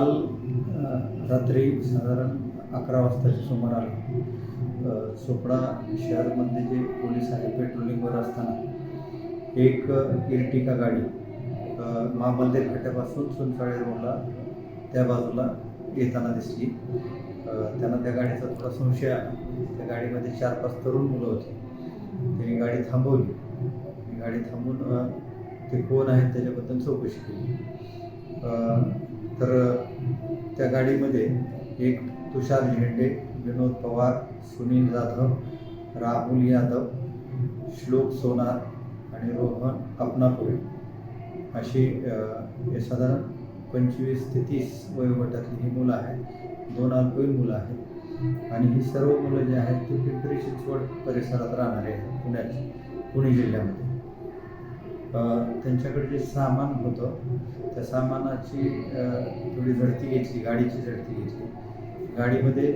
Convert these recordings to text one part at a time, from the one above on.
काल रात्री साधारण अकरा वाजताच्या सुमाराला अ, चोपडा शहरमध्ये जे पोलीस आहे पेट्रोलिंगवर असताना एक इर्टिका गाडी अ, फाट्यापासून सुनसाळे रोडला त्या बाजूला येताना दिसली. त्यांना त्या गाडीचा थोडा संशय आला त्या गाडीमध्ये चार पाच तरुण मुलं होती. त्यांनी गाडी थांबवली. गाडी थांबून ते कोण आहेत त्याच्याबद्दल चौकशी केली. तर त्या गाडीमध्ये एक तुषार झेंडे विनोद पवार सुनील जाधव राहुल यादव श्लोक सोनार आणि रोहन अपनापुरे अशी हे साधारण पंचवीस ते तीस वयोगटातली ही मुलं आहेत. दोन अल्पवयीन मुलं आहेत. आणि ही सर्व मुलं जी आहेत ती पिंपरी चिंचवड परिसरात राहणारे आहेत पुण्यात पुणे जिल्ह्यामध्ये. त्यांच्याकडे जे सामान होतं त्या सामानाची थोडी झडती घेतली गाडीची झडती घेतली. गाडीमध्ये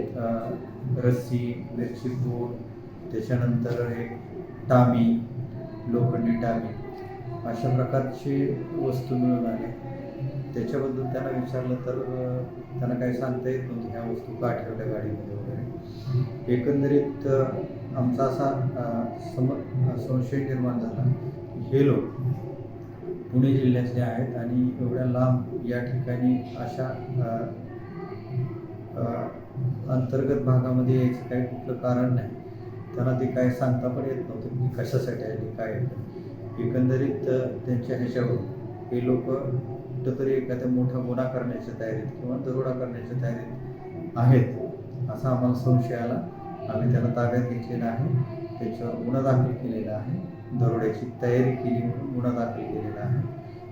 रस्सी मिरची पूड त्याच्यानंतर एक टामी लोखंडी टामी अशा प्रकारची वस्तू मिळून आल्या. त्याच्याबद्दल त्यांना विचारलं तर त्यांना काही सांगता येत नव्हतं ह्या वस्तू का ठेवल्या गाडीमध्ये वगैरे. एकंदरीत आमचा असा सम संशय निर्माण झाला. हे लोक पुणे जिल्ह्यातले आहेत आणि एवढ्या लांब या ठिकाणी अशा अंतर्गत भागामध्ये यायचं काही कुठलं कारण नाही. त्यांना ते काय सांगता पण येत नव्हतं की कशासाठी आले काय एकंदरीत त्यांच्या ह्याच्यावर हे लोक कुठंतरी एखाद्या मोठा गुन्हा करण्याच्या तयारीत किंवा दरोडा करण्याच्या तयारीत आहेत असा आम्हाला संशय आला. आम्ही त्याला ताब्यात घेतलेला आहे. त्याच्यावर गुन्हा दाखल केलेला आहे. दरोड्याची तयारी केली म्हणून गुन्हा दाखल केलेला आहे.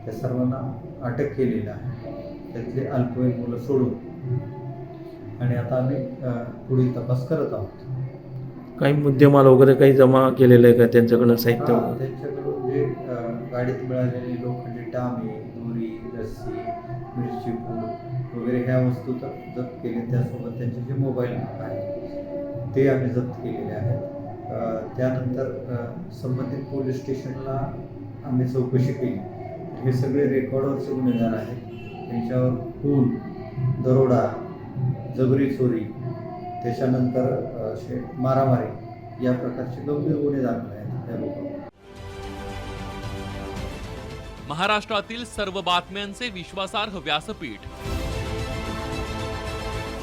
त्या सर्वांना अटक केलेलं आहे. त्यातले अल्पवयीन मुलं सोडून. आणि आता आम्ही पुढील तपास करत आहोत. काही मुद्देमाल वगैरे काही जमा केलेलं आहे का त्यांच्याकडनं साहित्य? त्यांच्याकडून जे गाडीत मिळालेली लोखंडी टामे दोरी रस्सी मिरची पूड वगैरे ह्या वस्तू तर जप्त केले त्यासोबत त्यांचे जे मोबाईल आहेत ते आम्ही जप्त केलेले आहेत. त्यानंतर संबंधित पोलीस स्टेशनला आम्ही चौकशी केली. हे सगळे रेकॉर्डवरचे गुन्हेगार आहेत. त्यांच्यावर खून दरोडा जबरी चोरी त्याच्यानंतर असे मारामारी या प्रकारचे गंभीर गुन्हे दाखल आहेत त्या लोकांवर. महाराष्ट्रातील सर्व बातम्यांचे विश्वासार्ह व्यासपीठ